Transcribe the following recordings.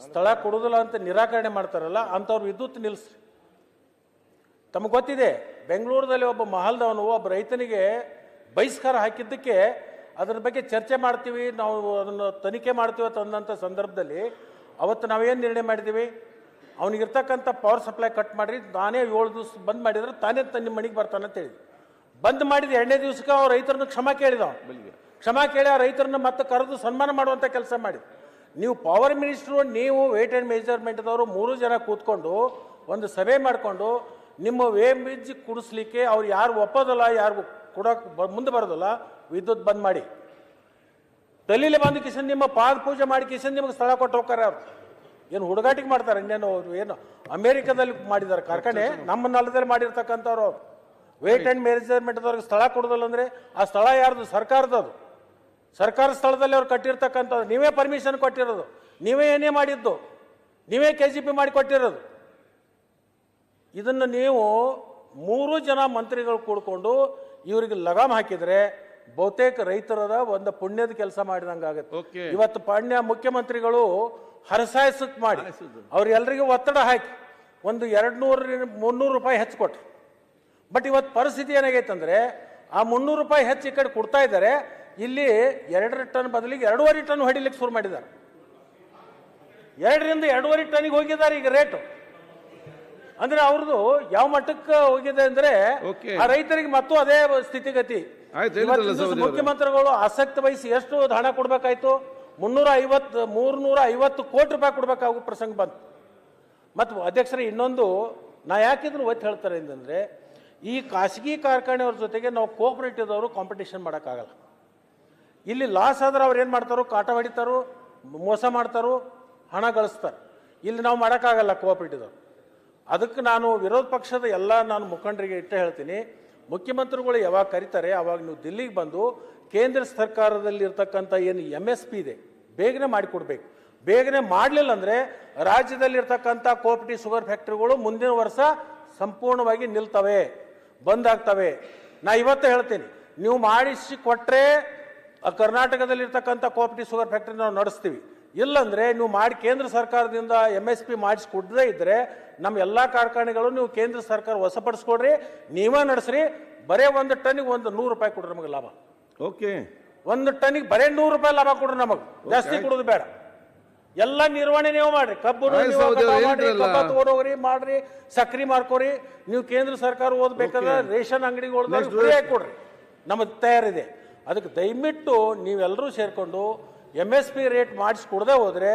ಸ್ಥಳ ಕೊಡೋದಿಲ್ಲ ಅಂತ ನಿರಾಕರಣೆ ಮಾಡ್ತಾರಲ್ಲ ಅಂಥವ್ರು ವಿದ್ಯುತ್ ನಿಲ್ಲಿಸ್ರಿ ತಮಗೆ ಗೊತ್ತಿದೆ ಬೆಂಗಳೂರಿನಲ್ಲಿ ಒಬ್ಬ ಮಹಲ್ದವನು ಒಬ್ಬ ರೈತನಿಗೆ ಬಹಿಷ್ಕಾರ ಹಾಕಿದ್ದಕ್ಕೆ ಅದರ ಬಗ್ಗೆ ಚರ್ಚೆ ಮಾಡ್ತೀವಿ ನಾವು ಅದನ್ನು ತನಿಖೆ ಮಾಡ್ತೀವಿ ಅಂತ ಅಂದಂಥ ಸಂದರ್ಭದಲ್ಲಿ ಅವತ್ತು ನಾವೇನು ನಿರ್ಣಯ ಮಾಡಿದ್ದೀವಿ? ಅವನಿಗಿರ್ತಕ್ಕಂಥ ಪವರ್ ಸಪ್ಲೈ ಕಟ್ ಮಾಡಿರಿ ತಾನೇ ಏಳು ದಿವಸ ಬಂದ್ ಮಾಡಿದ್ರೆ ತಾನೇ ತನ್ನ ನಿಮ್ಮ ಮನೆಗೆ ಬರ್ತಾನೆ ಅಂತ ಹೇಳಿದ್ವಿ. ಬಂದ್ ಮಾಡಿದ ಎರಡನೇ ದಿವಸಕ್ಕೆ ಅವ್ರು ರೈತರನ್ನು ಕ್ಷಮಾ ಕೇಳಿದ. ಕ್ಷಮಾ ಕೇಳಿ ಆ ರೈತರನ್ನ ಮತ್ತೆ ಕರೆದು ಸನ್ಮಾನ ಮಾಡುವಂಥ ಕೆಲಸ ಮಾಡಿ ನೀವು ಪವರ್ ಮಿನಿಸ್ಟ್ರು ನೀವು ವೇಟ್ ಆ್ಯಂಡ್ ಮೆಜರ್ಮೆಂಟ್ದವರು ಮೂರು ಜನ ಕೂತ್ಕೊಂಡು ಒಂದು ಸಭೆ ಮಾಡಿಕೊಂಡು ನಿಮ್ಮ ವೇಮೇಜ್ ಕುಡಿಸ್ಲಿಕ್ಕೆ ಅವ್ರು ಯಾರು ಒಪ್ಪೋದಲ್ಲ ಯಾರು ಕೊಡೋಕೆ ಬ ಮುಂದೆ ಬರೋದಲ್ಲ ವಿದ್ಯುತ್ ಬಂದ್ ಮಾಡಿ. ತಲೀಲಿ ಬಂದು ಕಿಶನ್ ನಿಮ್ಮ ಪಾದ ಪೂಜೆ ಮಾಡಿ ಕಿಶನ್ ನಿಮಗೆ ಸ್ಥಳ ಕೊಟ್ಟು ಹೋಗ್ತಾರೆ ಅವರು. ಏನು ಹುಡುಗಾಟಿಗೆ ಮಾಡ್ತಾರೆ ಇನ್ನೇನು ಅವರು ಏನು ಅಮೇರಿಕಾದಲ್ಲಿ ಮಾಡಿದ್ದಾರೆ ಕಾರ್ಖಾನೆ ನಮ್ಮ ನೆಲದಲ್ಲಿ ಮಾಡಿರ್ತಕ್ಕಂಥವ್ರು ಅವ್ರು. ವೇಟ್ ಆ್ಯಂಡ್ ಮ್ಯಾನೇಜರ್ಮೆಂಟ್ದವ್ರಿಗೆ ಸ್ಥಳ ಕೊಡೋದಲ್ಲ ಅಂದರೆ ಆ ಸ್ಥಳ ಯಾರ್ದು? ಸರ್ಕಾರದದು ಸರ್ಕಾರ ಸ್ಥಳದಲ್ಲಿ ಅವ್ರು ಕಟ್ಟಿರ್ತಕ್ಕಂಥದ್ದು ನೀವೇ ಪರ್ಮಿಷನ್ ಕೊಟ್ಟಿರೋದು. ನೀವೇ ಏನೇ ಮಾಡಿದ್ದು ನೀವೇ ಕೆ ಜಿ ಪಿ ಮಾಡಿ ಕೊಟ್ಟಿರೋದು. ಇದನ್ನು ನೀವು ಮೂರು ಜನ ಮಂತ್ರಿಗಳು ಕೂಡ್ಕೊಂಡು ಇವರಿಗೆ ಲಗಾಮ್ ಹಾಕಿದರೆ ಬಹುತೇಕ ರೈತರದ ಒಂದು ಪುಣ್ಯದ ಕೆಲಸ ಮಾಡಿದಂಗೆ ಆಗುತ್ತೆ. ಇವತ್ತು ಪಾಣ್ಯ ಮುಖ್ಯಮಂತ್ರಿಗಳು ಹರಸಾಯಸಕ್ ಮಾಡಿ ಅವ್ರೆಲ್ರಿಗೂ ಒತ್ತಡ ಹಾಕಿ ಒಂದು ಎರಡು ನೂರು ಮುನ್ನೂರು ರೂಪಾಯಿ ಹೆಚ್ಚು ಕೊಟ್ರು. ಬಟ್ ಇವತ್ತು ಪರಿಸ್ಥಿತಿ ಏನಾಗೈತೆ ಅಂದ್ರೆ ಆ ಮುನ್ನೂರು ರೂಪಾಯಿ ಹೆಚ್ಚು ಈ ಕಡೆ ಕೊಡ್ತಾ ಇದ್ದಾರೆ ಇಲ್ಲಿ ಎರಡರ ಟನ್ ಬದಲಿಗೆ ಎರಡೂವರೆ ಟನ್ ಹೊಡಿಲಿಕ್ಕೆ ಶುರು ಮಾಡಿದ್ದಾರೆ. ಎರಡರಿಂದ ಎರಡೂವರೆ ಟನ್ಗೆ ಹೋಗಿದ್ದಾರೆ ಈಗ ರೇಟು ಅಂದ್ರೆ ಅವ್ರದ್ದು ಯಾವ ಮಟ್ಟಕ್ಕೆ ಹೋಗಿದೆ ಅಂದ್ರೆ ಆ ರೈತರಿಗೆ ಮತ್ತು ಅದೇ ಸ್ಥಿತಿಗತಿ. ಮುಖ್ಯಮಂತ್ರಿಗಳು ಆಸಕ್ತಿ ವಹಿಸಿ ಎಷ್ಟು ಹಣ ಕೊಡ್ಬೇಕಾಯ್ತು? ಮುನ್ನೂರ ಐವತ್ತು ಮೂರ್ನೂರ ಐವತ್ತು ಕೋಟಿ ರೂಪಾಯಿ ಕೊಡ್ಬೇಕಾಗೋ ಪ್ರಸಂಗ ಬಂತು. ಮತ್ತು ಅಧ್ಯಕ್ಷರೇ ಇನ್ನೊಂದು ನಾ ಯಾಕಿದ್ರು ಒತ್ತು ಹೇಳ್ತಾರೆ ಅಂತಂದ್ರೆ ಈ ಖಾಸಗಿ ಕಾರ್ಖಾನೆಯವ್ರ ಜೊತೆಗೆ ನಾವು ಕೋಆಪರೇಟಿವ್ದವರು ಕಾಂಪಿಟೇಷನ್ ಮಾಡೋಕ್ಕಾಗಲ್ಲ. ಇಲ್ಲಿ ಲಾಸ್ ಆದ್ರೆ ಅವ್ರು ಏನು ಮಾಡ್ತಾರೋ? ಕಾಟ ಹೊಡಿತಾರೋ, ಮೋಸ ಮಾಡ್ತಾರೋ, ಹಣ ಗಳಿಸ್ತಾರೆ. ಇಲ್ಲಿ ನಾವು ಮಾಡೋಕ್ಕಾಗಲ್ಲ ಕೋಆಪರೇಟಿವ್ದವ್ರು ಅದಕ್ಕೆ ನಾನು ವಿರೋಧ ಪಕ್ಷದ ಎಲ್ಲ ನಾನು ಮುಖಂಡರಿಗೆ ಇಟ್ಟೇ ಹೇಳ್ತೀನಿ. ಮುಖ್ಯಮಂತ್ರಿಗಳು ಯಾವಾಗ ಕರೀತಾರೆ, ಅವಾಗ ನೀವು ದಿಲ್ಲಿಗೆ ಬಂದು ಕೇಂದ್ರ ಸರ್ಕಾರದಲ್ಲಿ ಇರ್ತಕ್ಕಂಥ ಏನು ಎಂ ಎಸ್ ಪಿ ಇದೆ, ಬೇಗನೆ ಮಾಡಿಕೊಡ್ಬೇಕು. ಬೇಗನೆ ಮಾಡಲಿಲ್ಲ ಅಂದರೆ ರಾಜ್ಯದಲ್ಲಿರ್ತಕ್ಕಂಥ ಕೋಪಟಿ ಶುಗರ್ ಫ್ಯಾಕ್ಟ್ರಿಗಳು ಮುಂದಿನ ವರ್ಷ ಸಂಪೂರ್ಣವಾಗಿ ನಿಲ್ತವೆ, ಬಂದ್ ಆಗ್ತವೆ. ನಾ ಇವತ್ತೇ ಹೇಳ್ತೀನಿ, ನೀವು ಮಾಡಿಸಿ ಕೊಟ್ಟರೆ ಕರ್ನಾಟಕದಲ್ಲಿರ್ತಕ್ಕಂಥ ಕೋಪಟಿ ಶುಗರ್ ಫ್ಯಾಕ್ಟ್ರಿ ನಾವು ನಡೆಸ್ತೀವಿ. ಇಲ್ಲಂದ್ರೆ ನೀವು ಮಾಡಿ ಕೇಂದ್ರ ಸರ್ಕಾರದಿಂದ ಎಂ ಎಸ್ ಪಿ ಮಾಡಿಸ್ಕೊಡದೇ ಇದ್ರೆ ನಮ್ಮ ಎಲ್ಲ ಕಾರ್ಖಾನೆಗಳು ನೀವು ಕೇಂದ್ರ ಸರ್ಕಾರ ವಶಪಡಿಸ್ಕೊಡ್ರಿ ನೀವೇ ನಡೆಸ್ರಿ. ಬರೇ ಒಂದು ಟನ್ನಿಗೆ ಒಂದು ನೂರು ರೂಪಾಯಿ ಕೊಡ್ರಿ ನಮಗೆ ಲಾಭ. ಓಕೆ. ಒಂದು ಟನ್ನಿಗೆ ಬರೇ ನೂರು ರೂಪಾಯಿ ಲಾಭ ಕೊಡ್ರಿ ನಮಗೆ. ಜಾಸ್ತಿ ಕೊಡೋದು ಬೇಡ. ಎಲ್ಲ ನಿರ್ವಹಣೆ ನೀವು ಮಾಡ್ರಿ. ಕಬ್ಬು. ತಗೊಂಡೋಗ್ರಿ ಮಾಡ್ರಿ ಸಕ್ರಿ ಮಾರ್ಕೋರಿ. ನೀವು ಕೇಂದ್ರ ಸರ್ಕಾರ ಓದ್ಬೇಕಾದ್ರೆ ರೇಷನ್ ಅಂಗಡಿಗೆ ಕೊಡ್ರಿ. ನಮ್ಮ ತಯಾರಿದೆ. ಅದಕ್ಕೆ ದಯವಿಟ್ಟು ನೀವೆಲ್ಲರೂ ಸೇರಿಕೊಂಡು ಎಂ ಎಸ್ ಪಿ ರೇಟ್ ಮಾಡಿಸ್ಕೊಡದೆ ಹೋದ್ರೆ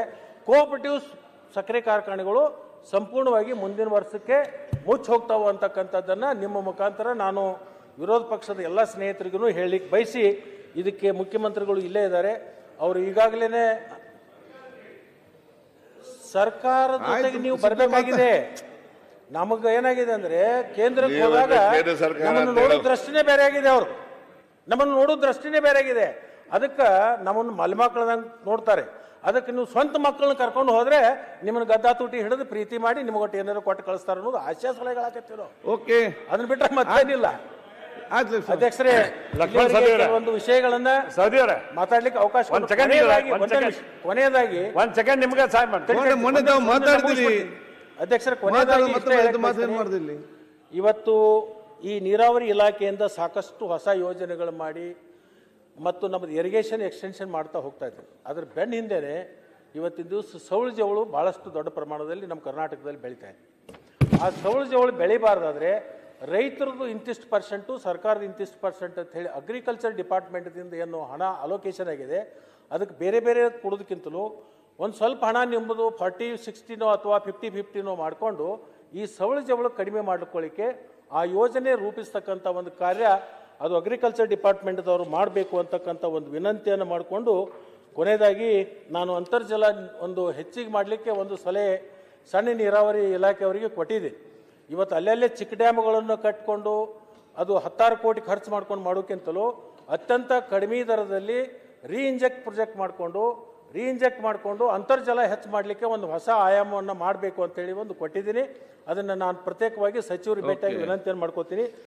ಕೋಆಪರೇಟಿವ್ ಸಕ್ಕರೆ ಕಾರ್ಖಾನೆಗಳು ಸಂಪೂರ್ಣವಾಗಿ ಮುಂದಿನ ವರ್ಷಕ್ಕೆ ಮುಚ್ಚಿ ಹೋಗ್ತಾವೆ ಅಂತಕ್ಕಂಥದ್ದನ್ನು ನಿಮ್ಮ ಮುಖಾಂತರ ನಾನು ವಿರೋಧ ಪಕ್ಷದ ಎಲ್ಲ ಸ್ನೇಹಿತರಿಗೂ ಹೇಳಲಿಕ್ಕೆ ಬಯಸಿ ಇದಕ್ಕೆ ಮುಖ್ಯಮಂತ್ರಿಗಳು ಇಲ್ಲೇ ಇದ್ದಾರೆ. ಅವರು ಈಗಾಗಲೇ ಸರ್ಕಾರದ ಜೊತೆಗೆ ನೀವು ಬರಬೇಕಾಗಿದೆ. ನಮಗೆ ಏನಾಗಿದೆ ಅಂದ್ರೆ ಕೇಂದ್ರಕ್ಕೆ ಹೋದಾಗ ನೋಡೋ ದೃಷ್ಟಿನೇ ಬೇರೆ ಆಗಿದೆ ಅವರು. ನಮ್ಮನ್ನು ನೋಡೋ ದೃಷ್ಟಿನೇ ಬೇರೆ ಆಗಿದೆ ಅದಕ್ಕೆ ನಮ್ಮನ್ನು ಮಲ್ಮಕ್ಳದಂಗೆ ನೋಡ್ತಾರೆ. ಅದಕ್ಕೆ ನೀವು ಸ್ವಂತ ಮಕ್ಕಳನ್ನ ಕರ್ಕೊಂಡು ಹೋದ್ರೆ ನಿಮ್ಮನ್ನ ಗದ್ದಾ ತುಟಿ ಹಿಡಿದು ಪ್ರೀತಿ ಮಾಡಿ ನಿಮಗೊಟ್ಟು ಏನಾದ್ರು ಕೊಟ್ಟು ಕಳಿಸ್ತಾರೆ ಅನ್ನೋದು ಆಶಯ ಸಲಹೆಗಳಾಕತ್ತಿರೋ ಓಕೆ. ಅದನ್ನ ಬಿಟ್ರೆ ಮತ್ತೇನಿಲ್ಲ. ಅಧ್ಯಕ್ಷರೇ ಒಂದು. ವಿಷಯಗಳನ್ನ ಮಾತಾಡ್ಲಿಕ್ಕೆ ಅವಕಾಶ. ಕೊನೆಯದಾಗಿ ಒಂದ್ ಸೆಕೆಂಡ್ ನಿಮ್ಗೆ ಸಹಾಯ ಮಾಡ್ತೀನಿ. ಅಧ್ಯಕ್ಷರ ಕೊನೆಯದಾಗಿ ಇವತ್ತು ಈ ನೀರಾವರಿ ಇಲಾಖೆಯಿಂದ ಸಾಕಷ್ಟು ಹೊಸ ಯೋಜನೆಗಳು ಮಾಡಿ ಮತ್ತು ನಮ್ಮದು ಇರಿಗೇಷನ್ ಎಕ್ಸ್ಟೆನ್ಷನ್ ಮಾಡ್ತಾ ಹೋಗ್ತಾ ಇದ್ದೀವಿ ಅದ್ರ ಬೆನ್ನ ಹಿಂದೆ ಇವತ್ತಿನ ದಿವಸ ಸೌಳು ಜವಳು ಭಾಳಷ್ಟು ದೊಡ್ಡ ಪ್ರಮಾಣದಲ್ಲಿ ನಮ್ಮ ಕರ್ನಾಟಕದಲ್ಲಿ ಬೆಳೀತಾ ಇದೆ. ಆ ಸೌಳು ಜವಳು ಬೆಳಿಬಾರ್ದಾದ್ರೆ ರೈತರದ್ದು ಇಂತಿಷ್ಟು ಪರ್ಸೆಂಟು ಸರ್ಕಾರದ ಇಂತಿಷ್ಟು ಪರ್ಸೆಂಟ್ ಅಂತ ಹೇಳಿ ಅಗ್ರಿಕಲ್ಚರ್ ಡಿಪಾರ್ಟ್ಮೆಂಟ್ದಿಂದ ಏನು ಹಣ ಅಲೋಕೇಶನ್ ಆಗಿದೆ, ಅದಕ್ಕೆ ಬೇರೆ ಬೇರೆ ಕೊಡೋದಕ್ಕಿಂತಲೂ ಒಂದು ಸ್ವಲ್ಪ ಹಣ ನಿಂಬುದು ಫಾರ್ಟಿ ಸಿಕ್ಸ್ಟಿನೋ ಅಥವಾ ಫಿಫ್ಟಿ ಫಿಫ್ಟಿನೋ ಮಾಡಿಕೊಂಡು ಈ ಸವಳು ಜವಳು ಕಡಿಮೆ ಮಾಡ್ಕೊಳ್ಳಿಕ್ಕೆ ಆ ಯೋಜನೆ ರೂಪಿಸ್ತಕ್ಕಂಥ ಒಂದು ಕಾರ್ಯ ಅದು ಅಗ್ರಿಕಲ್ಚರ್ ಡಿಪಾರ್ಟ್ಮೆಂಟ್ದವರು ಮಾಡಬೇಕು ಅಂತಕ್ಕಂಥ ಒಂದು ವಿನಂತಿಯನ್ನು ಮಾಡಿಕೊಂಡು ಕೊನೆಯದಾಗಿ ನಾನು ಅಂತರ್ಜಲ ಒಂದು ಹೆಚ್ಚಿಗೆ ಮಾಡಲಿಕ್ಕೆ ಒಂದು ಸಲಹೆ ಸಣ್ಣ ನೀರಾವರಿ ಇಲಾಖೆಯವರಿಗೆ ಕೊಟ್ಟಿದೆ. ಇವತ್ತು ಅಲ್ಲಲ್ಲೇ ಚಿಕ್ಕ ಡ್ಯಾಮ್ಗಳನ್ನು ಕಟ್ಕೊಂಡು ಅದು ಹತ್ತಾರು ಕೋಟಿ ಖರ್ಚು ಮಾಡ್ಕೊಂಡು ಮಾಡೋಕ್ಕಿಂತಲೂ ಅತ್ಯಂತ ಕಡಿಮೆ ದರದಲ್ಲಿ ರೀಇಂಜೆಕ್ಟ್ ಪ್ರೊಜೆಕ್ಟ್ ಮಾಡಿಕೊಂಡು ರೀಇಂಜೆಕ್ಟ್ ಮಾಡಿಕೊಂಡು ಅಂತರ್ಜಲ ಹೆಚ್ಚು ಮಾಡಲಿಕ್ಕೆ ಒಂದು ಹೊಸ ಆಯಾಮವನ್ನು ಮಾಡಬೇಕು ಅಂತೇಳಿ ಒಂದು ಕೊಟ್ಟಿದ್ದೀನಿ. ಅದನ್ನು ನಾನು ಪ್ರತ್ಯೇಕವಾಗಿ ಸಚಿವರು ಭೇಟಿಯಾಗಿ ವಿನಂತಿಯನ್ನು ಮಾಡ್ಕೋತೀನಿ.